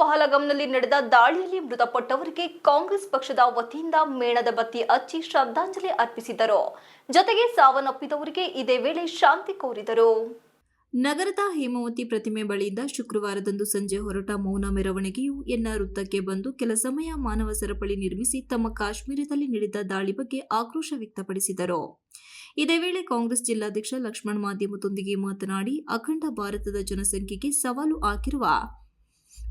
ಬೆಳಗಾಂನಲ್ಲಿ ನಡೆದ ದಾಳಿಯಲ್ಲಿ ಮೃತಪಟ್ಟವರಿಗೆ ಕಾಂಗ್ರೆಸ್ ಪಕ್ಷದ ವತಿಯಿಂದ ಮೇಣದ ಬತ್ತಿ ಹಚ್ಚಿ ಶ್ರದ್ಧಾಂಜಲಿ ಅರ್ಪಿಸಿದರು. ಜೊತೆಗೆ ಸಾವನ್ನಪ್ಪಿದವರಿಗೆ ಇದೇ ವೇಳೆ ಶಾಂತಿ ಕೋರಿದರು. ನಗರದ ಹೇಮಾವತಿ ಪ್ರತಿಮೆ ಬಳಿಯಿಂದ ಶುಕ್ರವಾರದಂದು ಸಂಜೆ ಹೊರಟ ಮೌನ ಮೆರವಣಿಗೆಯು ಎನ್ನ ವೃತ್ತಕ್ಕೆ ಬಂದು ಕೆಲ ಸಮಯ ಮಾನವ ಸರಪಳಿ ನಿರ್ಮಿಸಿ ತಮ್ಮ ಕಾಶ್ಮೀರದಲ್ಲಿ ನಡೆದ ದಾಳಿ ಬಗ್ಗೆ ಆಕ್ರೋಶ ವ್ಯಕ್ತಪಡಿಸಿದರು. ಇದೇ ವೇಳೆ ಕಾಂಗ್ರೆಸ್ ಜಿಲ್ಲಾಧ್ಯಕ್ಷ ಲಕ್ಷ್ಮಣ್ ಮಾಧ್ಯಮದೊಂದಿಗೆ ಮಾತನಾಡಿ, ಅಖಂಡ ಭಾರತದ ಜನಸಂಖ್ಯೆಗೆ ಸವಾಲು ಹಾಕಿರುವ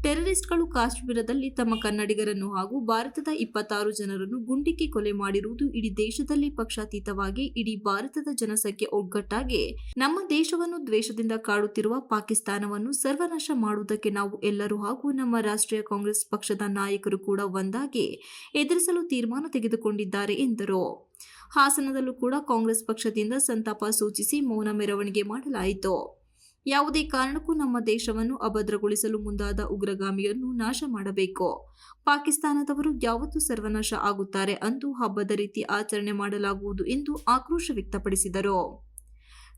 ಟೆರರಿಸ್ಟ್ಗಳು ಕಾಶ್ಮೀರದಲ್ಲಿ ತಮ್ಮ ಕನ್ನಡಿಗರನ್ನು ಹಾಗೂ ಭಾರತದ ಇಪ್ಪತ್ತಾರು ಜನರನ್ನು ಗುಂಡಿಕ್ಕಿ ಕೊಲೆ ಮಾಡಿರುವುದು ಇಡೀ ದೇಶದಲ್ಲಿ ಪಕ್ಷಾತೀತವಾಗಿ, ಇಡೀ ಭಾರತದ ಜನಸಂಖ್ಯೆ ಒಗ್ಗಟ್ಟಾಗಿ, ನಮ್ಮ ದೇಶವನ್ನು ದ್ವೇಷದಿಂದ ಕಾಡುತ್ತಿರುವ ಪಾಕಿಸ್ತಾನವನ್ನು ಸರ್ವನಾಶ ಮಾಡುವುದಕ್ಕೆ ನಾವು ಎಲ್ಲರೂ ಹಾಗೂ ನಮ್ಮ ರಾಷ್ಟ್ರೀಯ ಕಾಂಗ್ರೆಸ್ ಪಕ್ಷದ ನಾಯಕರು ಕೂಡ ಒಂದಾಗಿ ಎದುರಿಸಲು ತೀರ್ಮಾನ ತೆಗೆದುಕೊಂಡಿದ್ದಾರೆ ಎಂದರು. ಹಾಸನದಲ್ಲೂ ಕೂಡ ಕಾಂಗ್ರೆಸ್ ಪಕ್ಷದಿಂದ ಸಂತಾಪ ಸೂಚಿಸಿ ಮೌನ ಮೆರವಣಿಗೆ ಮಾಡಲಾಯಿತು. ಯಾವುದೇ ಕಾರಣಕ್ಕೂ ನಮ್ಮ ದೇಶವನ್ನು ಅಭದ್ರಗೊಳಿಸಲು ಮುಂದಾದ ಉಗ್ರಗಾಮಿಯನ್ನು ನಾಶ ಮಾಡಬೇಕು. ಪಾಕಿಸ್ತಾನದವರು ಯಾವತ್ತೂ ಸರ್ವನಾಶ ಆಗುತ್ತಾರೆ ಅಂದು ಹಬ್ಬದ ರೀತಿ ಆಚರಣೆ ಮಾಡಲಾಗುವುದು ಎಂದು ಆಕ್ರೋಶ ವ್ಯಕ್ತಪಡಿಸಿದರು.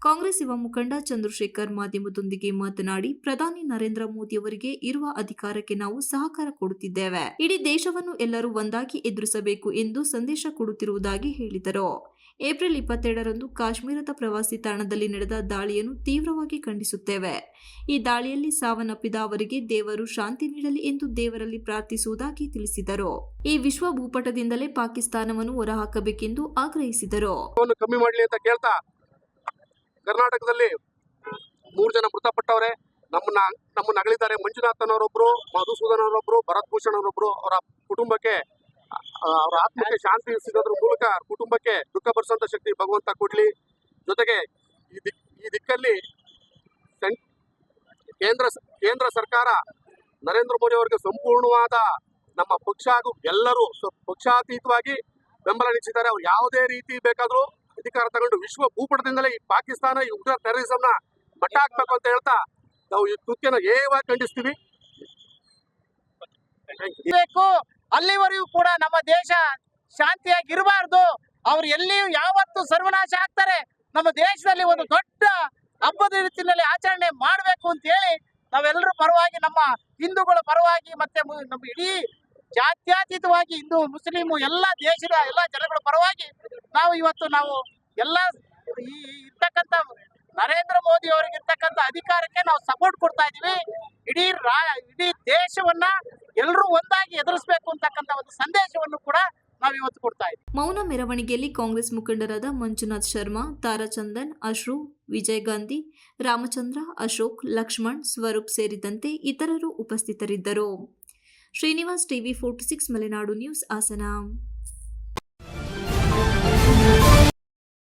ಕಾಂಗ್ರೆಸ್ ಯುವ ಮುಖಂಡ ಚಂದ್ರಶೇಖರ್ ಮಾಧ್ಯಮದೊಂದಿಗೆ ಮಾತನಾಡಿ, ಪ್ರಧಾನಿ ನರೇಂದ್ರ ಮೋದಿ ಅವರಿಗೆ ಇರುವ ಅಧಿಕಾರಕ್ಕೆ ನಾವು ಸಹಕಾರ ಕೊಡುತ್ತಿದ್ದೇವೆ. ಇಡೀ ದೇಶವನ್ನು ಎಲ್ಲರೂ ಒಂದಾಗಿ ಎದುರಿಸಬೇಕು ಎಂದು ಸಂದೇಶ ಕೊಡುತ್ತಿರುವುದಾಗಿ ಹೇಳಿದರು. ಏಪ್ರಿಲ್ ಇಪ್ಪತ್ತೆರಡರಂದು ಕಾಶ್ಮೀರದ ಪ್ರವಾಸಿ ತಾಣದಲ್ಲಿ ನಡೆದ ದಾಳಿಯನ್ನು ತೀವ್ರವಾಗಿ ಖಂಡಿಸುತ್ತೇವೆ. ಈ ದಾಳಿಯಲ್ಲಿ ಸಾವನ್ನಪ್ಪಿದ ಅವರಿಗೆ ದೇವರು ಶಾಂತಿ ನೀಡಲಿ ಎಂದು ದೇವರಲ್ಲಿ ಪ್ರಾರ್ಥಿಸುವುದಾಗಿ ತಿಳಿಸಿದರು. ಈ ವಿಶ್ವ ಭೂಪಟದಿಂದಲೇ ಪಾಕಿಸ್ತಾನವನ್ನು ಹೊರಹಾಕಬೇಕೆಂದು ಆಗ್ರಹಿಸಿದರು. ಕಮ್ಮಿ ಮಾಡಲಿ ಅಂತ ಕೇಳ್ತಾ ಕರ್ನಾಟಕದಲ್ಲಿ ಮೂರು ಜನ ಮೃತಪಟ್ಟವರೇ. ನಮ್ಮನ್ನ ನಮ್ಮನ್ನ ಅಗಲಿದ್ದಾರೆ ಮಂಜುನಾಥನ್ ಅವರೊಬ್ರು ಮಧುಸೂದನ್ ಅವರೊಬ್ರು ಭರತ್ ಭೂಷಣ್ ಅವರೊಬ್ರು ಅವರ ಕುಟುಂಬಕ್ಕೆ ಅವರ ಆತ್ಮಕ್ಕೆ ಶಾಂತಿ ಸಿಗೋದ್ರ ಮೂಲಕ ಕುಟುಂಬಕ್ಕೆ ದುಃಖ ಭರಿಸುವಂತ ಶಕ್ತಿ ಭಗವಂತ ಕೊಡ್ಲಿ. ಜೊತೆಗೆ ಈ ದಿಕ್ ಈ ದಿಕ್ಕಲ್ಲಿ ಕೇಂದ್ರ ಕೇಂದ್ರ ಸರ್ಕಾರ ನರೇಂದ್ರ ಮೋದಿ ಅವರಿಗೆ ಸಂಪೂರ್ಣವಾದ ನಮ್ಮ ಪಕ್ಷ ಹಾಗೂ ಎಲ್ಲರೂ ಪಕ್ಷಾತೀತವಾಗಿ ಬೆಂಬಲ ನೀಡಿದ್ದಾರೆ ಅವ್ರು ಯಾವುದೇ ರೀತಿ ಬೇಕಾದರೂ ಅಧಿಕಾರ ತಗೊಂಡು ವಿಶ್ವ ಭೂಪಟದಿಂದಲೇ ಈ ಪಾಕಿಸ್ತಾನ ಈ ಉಗ್ರ ಟೆರರಿಸಂನ ಮಟ್ಟ ಹಾಕ್ಬೇಕು ಅಂತ ಹೇಳ್ತಾ ನಾವು ಈ ಕೃತ್ಯನ ಏವಾಗಿ ಖಂಡಿಸ್ತೀವಿ? ಅಲ್ಲಿವರೆಗೂ ಕೂಡ ನಮ್ಮ ದೇಶ ಶಾಂತಿಯಾಗಿರಬಾರ್ದು. ಅವ್ರು ಎಲ್ಲಿಯೂ ಯಾವತ್ತು ಸರ್ವನಾಶ ಆಗ್ತಾರೆ, ನಮ್ಮ ದೇಶದಲ್ಲಿ ಒಂದು ದೊಡ್ಡ ಹಬ್ಬದ ರೀತಿಯಲ್ಲಿ ಆಚರಣೆ ಮಾಡಬೇಕು ಅಂತ ಹೇಳಿ ನಾವೆಲ್ಲರೂ ಪರವಾಗಿ ನಮ್ಮ ಹಿಂದೂಗಳ ಪರವಾಗಿ ಮತ್ತೆ ನಮ್ಮ ಇಡೀ ಜಾತ್ಯತೀತವಾಗಿ ಹಿಂದೂ, ಮುಸ್ಲಿಮು ಎಲ್ಲ ದೇಶದ ಎಲ್ಲ ಜನಗಳ ಪರವಾಗಿ ನಾವು ಇವತ್ತು ನಾವು ಎಲ್ಲ ಈ ಇರ್ತಕ್ಕಂಥ ನರೇಂದ್ರ ಮೋದಿ ಅವರಿಗೆ ಇರ್ತಕ್ಕಂಥ ಅಧಿಕಾರಕ್ಕೆ ನಾವು ಸಪೋರ್ಟ್ ಕೊಡ್ತಾ ಇದೀವಿ ಇಡೀ ರಾ, ಇಡೀ ದೇಶವನ್ನ ಎಲ್ಲರೂ ಒಂದಾಗಿ ಎದುರಿಸಬೇಕು ಅಂತಕ್ಕಂಥ ಒಂದು ಸಂದೇಶವನ್ನು ಕೂಡ ನಾವು ಕೊಡ್ತಾ ಇದ್ದೀವಿ ಮೌನ ಮೆರವಣಿಗೆಯಲ್ಲಿ ಕಾಂಗ್ರೆಸ್ ಮುಖಂಡರಾದ ಮಂಜುನಾಥ್ ಶರ್ಮಾ, ತಾರಾಚಂದನ್, ಅಶ್ರು, ವಿಜಯ್ ಗಾಂಧಿ, ರಾಮಚಂದ್ರ, ಅಶೋಕ್, ಲಕ್ಷ್ಮಣ್, ಸ್ವರೂಪ್ ಸೇರಿದಂತೆ ಇತರರು ಉಪಸ್ಥಿತರಿದ್ದರು. Srinivas TV forty six Malenadu news Hassan.